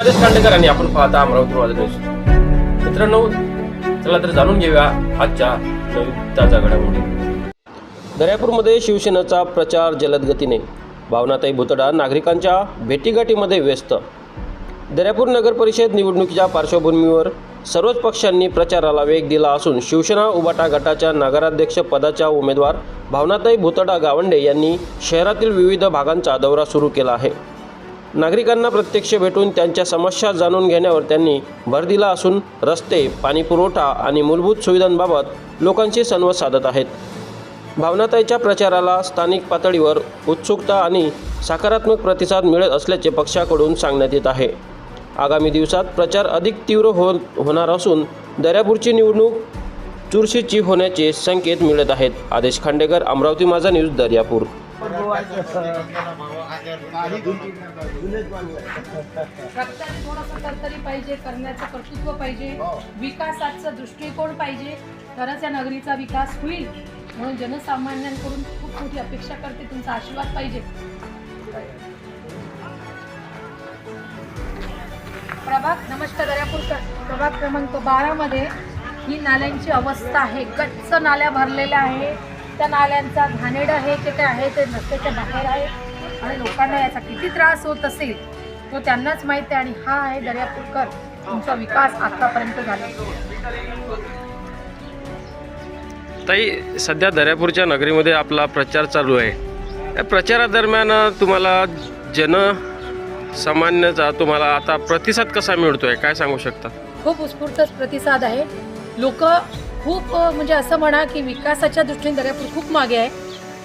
राजेश खांडेकर आणि आपण पाहता अमरावती माझा न्यूज मित्रांनो चला तर जाणून घेऊया आजच्या नवीन ताज्या घडामोडी दर्यापूरमध्ये शिवसेनेचा प्रचार जलद गतीने. भावनाताई भुतडा नागरिकांच्या भेटीगाठीमध्ये व्यस्त. दर्यापूर नगर परिषद निवडणुकीच्या पार्श्वभूमीवर सर्वच पक्षांनी प्रचाराला वेग दिला असून शिवसेना उबाटा गटाच्या नगराध्यक्ष पदाच्या उमेदवार भावनाताई भुतडा गावंडे यांनी शहरातील विविध भागांचा दौरा सुरू केला आहे. नागरिकांना प्रत्यक्ष भेटून त्यांच्या समस्या जाणून घेण्यावर त्यांनी भर दिला असून रस्ते पाणीपुरवठा आणि मूलभूत सुविधांबाबत लोकांशी संवाद साधत आहेत. भावनाताईच्या प्रचाराला स्थानिक पातळीवर उत्सुकता आणि सकारात्मक प्रतिसाद मिळत असल्याचे पक्षाकडून सांगण्यात येत आहे. आगामी दिवसात प्रचार अधिक तीव्र हो होणार असून दर्यापूरची निवडणूक चुरशीची होण्याचे संकेत मिळत आहेत. आदेश खांडेकर अमरावती माझा न्यूज दर्यापूर. रक्ताने थोडंसं तरतरी पाहिजे करण्याचं कर्तृत्व पाहिजे विकासाचा दृष्टिकोन पाहिजे तरच या नगरीचा विकास होईल. म्हणून जनसामान्यांकडून खूप मोठी अपेक्षा करते तुमचा आशीर्वाद पाहिजे. प्रभाग नमस्कार दर्यापूरकर. प्रभाग क्रमांक बारामध्ये ही नाल्यांची अवस्था आहे. गच्च नाल्या भरलेल्या आहे. त्या नाल्यांचा घाणेरडं हे जे काय आहे ते रस्त्याच्या बाहेर आहे. आणि लोकांना याचा किती त्रास होत असेल तो त्यांनाच माहीत आहे. आणि हा आहे दर्यापूरकर. तुमचा विकास आतापर्यंत झाला. ताई सध्या दर्यापूरच्या नगरीमध्ये आपला प्रचार चालू आहे. या प्रचारादरम्यान तुम्हाला जन सामान्यचा तुम्हाला आता प्रतिसाद कसा मिळतोय? काय सांगू शकता? खूप उत्स्फूर्त प्रतिसाद आहे. लोक खूप म्हणजे असं म्हणा की विकासाच्या दृष्टीने दर्यापूर खूप मागे आहे.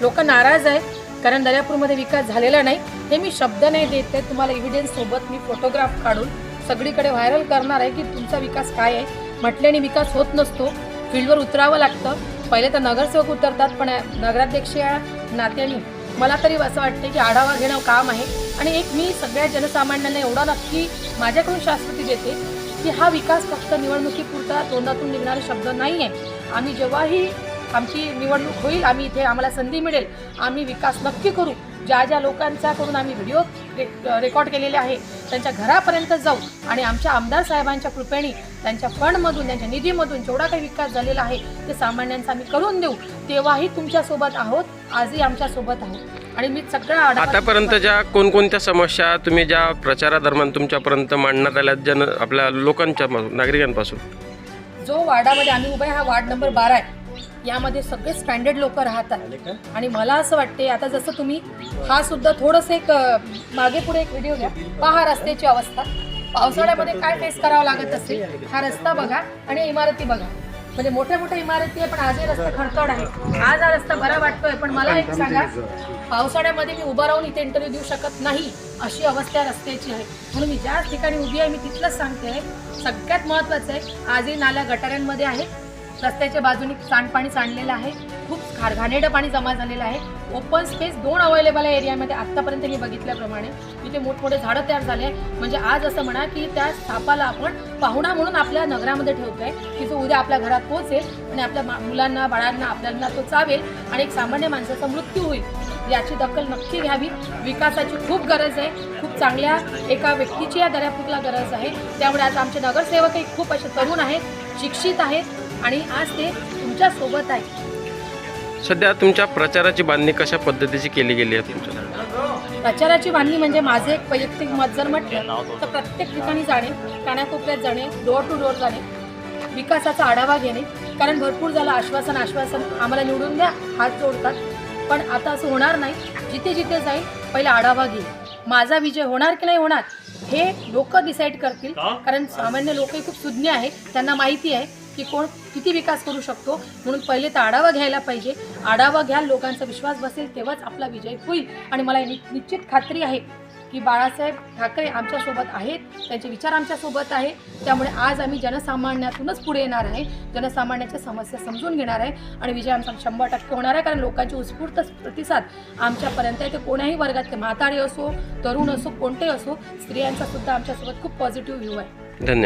लोक नाराज आहे कारण दर्यापूरमध्ये विकास झालेला नाही. हे मी शब्द नाही देत आहे. तुम्हाला एव्हिडन्स सोबत मी फोटोग्राफ काढून सगळीकडे व्हायरल करणार आहे की तुमचा विकास काय आहे. म्हटल्याने विकास होत नसतो. फील्डवर उतरावं लागतं. पहिले तर नगरसेवक उतरतात पण नगराध्यक्ष या नात्याने मला तरी असं वाटतं की आढावा घेणं काम आहे. आणि एक मी सगळ्या जनसामान्यांना एवढा नक्की माझ्याकडून शाश्वती देते की हा विकास फक्त निवडणुकीपुरता तोंडातून निघणारे शब्द नाही आहे आम्ही जेव्हाही आमची निवडणूक होईल आम्ही इथे आम्हाला संधी मिळेल आम्ही विकास नक्की करू. ज्या ज्या लोकांचा करून आम्ही व्हिडिओ रे- रेकॉर्ड केलेले आहे त्यांच्या घरापर्यंत जाऊ आणि आमच्या आमदार साहेबांच्या कृपेने त्यांच्या फंडमधून त्यांच्या निधीमधून जेवढा काही विकास झालेला आहे ते सामान्यांचा आम्ही करून देऊ. तेव्हाही तुमच्यासोबत आहोत आजही आमच्यासोबत आहोत. आणि मी सगळा आतापर्यंत ज्या कोणकोणत्या समस्या तुम्ही ज्या प्रचारादरम्यान तुमच्यापर्यंत मांडण्यात आल्या जन आपल्या लोकांच्या नागरिकांपासून? जो वार्डामध्ये आम्ही उभे हा वार्ड नंबर बारा आहे. यामध्ये सगळे स्टँडर्ड लोक राहतात. आणि मला असं वाटते आता जसं तुम्ही हा सुद्धा थोडंसं एक मागे पुढे एक व्हिडिओ घ्या. पहा रस्त्याची अवस्था. पावसाळ्यामध्ये काय फेस करावं लागत असेल हा रस्ता बघा आणि इमारती बघा. म्हणजे मोठ्या मोठ्या इमारती आहे पण आजही रस्ता खडतड आहे. आज हा रस्ता बरा वाटतोय पण मला एक सांगा पावसाळ्यामध्ये मी उभा राहून इथे इंटरव्ह्यू देऊ शकत नाही अशी अवस्था रस्त्याची आहे. म्हणून मी ज्याच ठिकाणी उभी आहे मी तिथलंच सांगते. आहे सगळ्यात महत्त्वाचं आहे आजही नाल्या गटाऱ्यांमध्ये आहे. रस्त्याच्या बाजूने सांडपाणी सांडलेलं आहे. खूप घा पाणी जमा झालेलं आहे. ओपन स्पेस दोन अवेलेबल आहे एरियामध्ये. आत्तापर्यंत मी बघितल्याप्रमाणे तिथे मोठमोठे झाडं तयार झाले आहे म्हणजे आज असं म्हणा की त्या सापाला आपण पाहुणा म्हणून आपल्या नगरामध्ये ठेवतोय की जो उद्या आपल्या घरात पोहोचेल आणि आपल्या मा- मुलांना बाळांना आपल्याला तो चावेल आणि एक सामान्य माणसाचा मृत्यू होईल. याची दखल नक्की घ्यावी. विकासाची खूप गरज आहे. खूप चांगल्या एका व्यक्तीची या दर्यापूरला गरज आहे. त्यामुळे आज आमचे नगरसेवकही खूप असे तरुण आहेत शिक्षित आहेत आणि आज ते तुमच्यासोबत आहे आहेत. सध्या तुमच्या प्रचाराची बांधणी कशा पद्धतीची केली गेली आहे तुमच्या? प्रचाराची बांधणी म्हणजे माझे एक वैयक्तिक मत जर म्हटलं तर प्रत्येक ठिकाणी जाणे कानाकोपऱ्यात जाणे डोअर टू डोअर जाणे विकासाचा आढावा घेणे कारण भरपूर झालं आश्वासन आश्वासन आम्हाला निवडून द्या हात जोडतात. पण आता असं होणार नाही. जिथे जिथे जाईल पहिला आढावा घेईल. माझा विजय होणार की नाही होणार हे लोक डिसाईड करतील. कारण सामान्य लोकही खूप सुज्ञ आहेत त्यांना माहिती आहे. की कोण किती विकास करू शकतो म्हणून पहिले तर आढावा घ्यायला पाहिजे. आढावा घ्या लोकांचा विश्वास बसेल तेव्हाच आपला विजय होईल. आणि मला नि- निश्चित खात्री आहे की बाळासाहेब ठाकरे आमच्यासोबत आहेत त्यांचे विचार आमच्यासोबत आहे. त्यामुळे आज आम्ही जनसामान्यातूनच पुढे येणार आहे. जनसामान्याच्या समस्या समजून घेणार आहे. आणि विजय आमचा शंभर टक्के होणार आहे. कारण लोकांची उत्स्फूर्त प्रतिसाद आमच्यापर्यंत आहे. ते कोण्याही वर्गातले म्हातारे असो तरुण असो कोणते असो स्त्रियांचा सुद्धा आमच्यासोबत खूप पॉझिटिव्ह व्ह्यू आहे. धन्यवाद.